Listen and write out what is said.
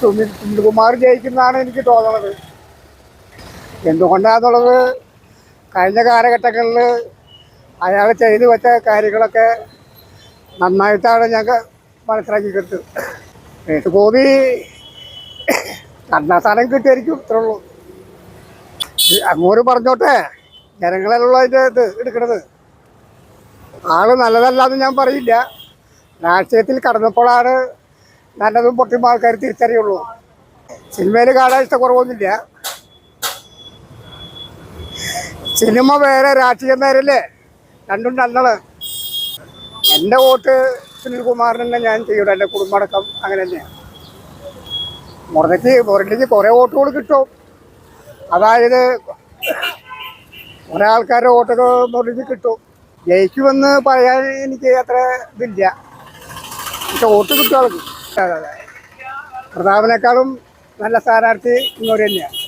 സുനിൽ സുനിൽകുമാർ ജയിക്കുന്നതാണ് എനിക്ക് തോന്നുന്നത്. എന്തുകൊണ്ടാന്നുള്ളത് കഴിഞ്ഞ കാലഘട്ടങ്ങളിൽ അയാൾ ചെയ്തു വെച്ച കാര്യങ്ങളൊക്കെ നന്നായിട്ടാണ് ഞങ്ങൾക്ക് കിട്ടുന്നത് ഏത് ഗോപി രണ്ടാം സ്ഥാനം കിട്ടിയായിരിക്കും ഇത്രേ ഉള്ളൂ. അങ്ങോട്ട് പറഞ്ഞോട്ടെ ജനങ്ങളെല്ലാം അതിന്റെ ഇത് എടുക്കണത്. ആൾ നല്ലതല്ലാന്ന് ഞാൻ പറയില്ല. രാഷ്ട്രീയത്തിൽ കടന്നപ്പോഴാണ് നല്ലതും പൊട്ടിയും ആൾക്കാർ തിരിച്ചറിയുള്ളൂ. സിനിമയിൽ കാണാൻ ഇഷ്ടക്കുറവൊന്നുമില്ല. സിനിമ വേറെ രാഷ്ട്രീയം നേരല്ലേ രണ്ടും രണ്ടാണ് എന്റെ വോട്ട് സുനിൽകുമാറിന് ഞാൻ ചെയ്യൂടെ എന്റെ കുടുംബമടക്കം അങ്ങനെ തന്നെയാണ് മുരളിക്ക് മുരളിക്ക് കുറേ വോട്ടുകൾ കിട്ടും. അതായത് കുറേ ആൾക്കാരുടെ വോട്ടൊക്കെ മുരളിക്ക് കിട്ടും. ജയിക്കുമെന്ന് പറയാൻ എനിക്ക് അത്ര ഇതില്ല. പക്ഷെ വോട്ട് കിട്ടും ആൾക്ക്. അതെ പ്രതാപനേക്കാളും നല്ല സ്ഥാനാർത്ഥി ഇങ്ങോട്ട് തന്നെയാണ്